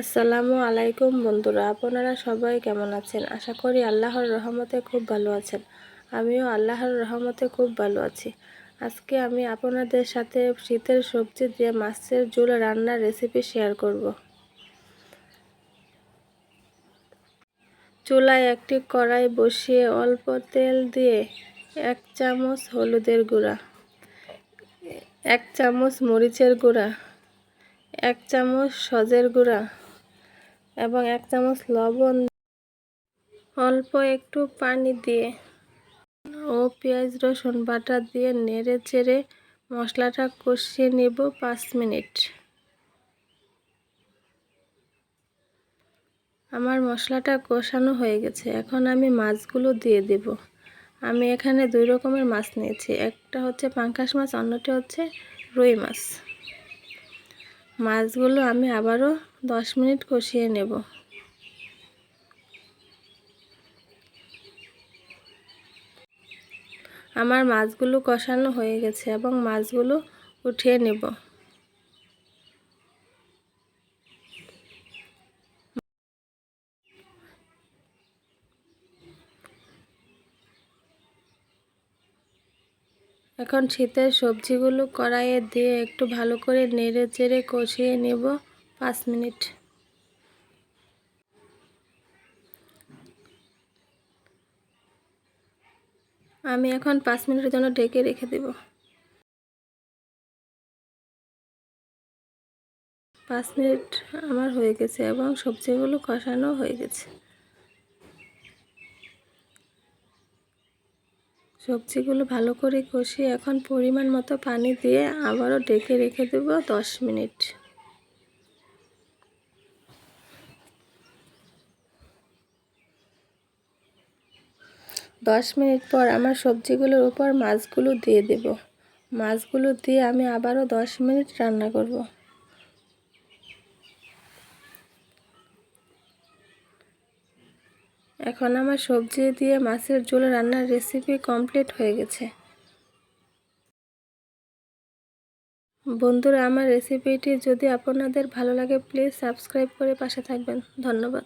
আসসালামু আলাইকুম বন্ধুরা, আপনারা সবাই কেমন আছেন? আশা করি আল্লাহর রহমতে খুব ভালো আছেন। আমিও আল্লাহর রহমতে খুব ভালো আছি। আজকে আমি আপনাদের সাথে শীতের সবজি দিয়ে মাছের ঝোল রান্নার রেসিপি শেয়ার করব। চুলায় একটি কড়াই বসিয়ে অল্প তেল দিয়ে এক চামচ হলুদের গুঁড়া, এক চামচ মরিচের গুঁড়া, এক চামচ সজের গুঁড়া এবং এক চামচ লবণ। অল্প একটু পানি দিয়ে ও পেঁয়াজ, রসুন বাটা দিয়ে নেড়ে চেড়ে মশলাটা কষিয়ে নেব পাঁচ মিনিট। আমার মশলাটা কষানো হয়ে গেছে। এখন আমি মাছগুলো দিয়ে দেব। আমি এখানে দুই রকমের মাছ নিয়েছি। একটা হচ্ছে পাঙ্কাশ মাছ, অন্যটা হচ্ছে রুই মাছ। মাছগুলো আমি আবারও দশ মিনিট কষিয়ে নেব। আমার মাছগুলো কষানো হয়ে গেছে এবং মাছগুলো উঠিয়ে নেব। এখন শীতের সবজিগুলো কড়াইয়ে দিয়ে একটু ভালো করে নেড়ে চেড়ে কষিয়ে নেব পাঁচ মিনিট। আমি এখন পাঁচ মিনিটের জন্য ঢেকে রেখে দেব। পাঁচ মিনিট আমার হয়ে গেছে এবং সবজিগুলো কষানো হয়ে গেছে। সবজিগুলো ভালো করে কষিয়ে এখন পরিমাণ মতো পানি দিয়ে আবারও ডেকে রেখে দেব দশ মিনিট। দশ মিনিট পর আমার সবজিগুলোর উপর মাছগুলো দিয়ে দেব। মাছগুলো দিয়ে আমি আবারও দশ মিনিট রান্না করব। এখন আমার সবজি দিয়ে মাছের ঝোল রান্নার রেসিপি কমপ্লিট হয়ে গেছে। বন্ধুরা, আমার রেসিপিটি যদি আপনাদের ভালো লাগে প্লিজ সাবস্ক্রাইব করে পাশে থাকবেন। ধন্যবাদ।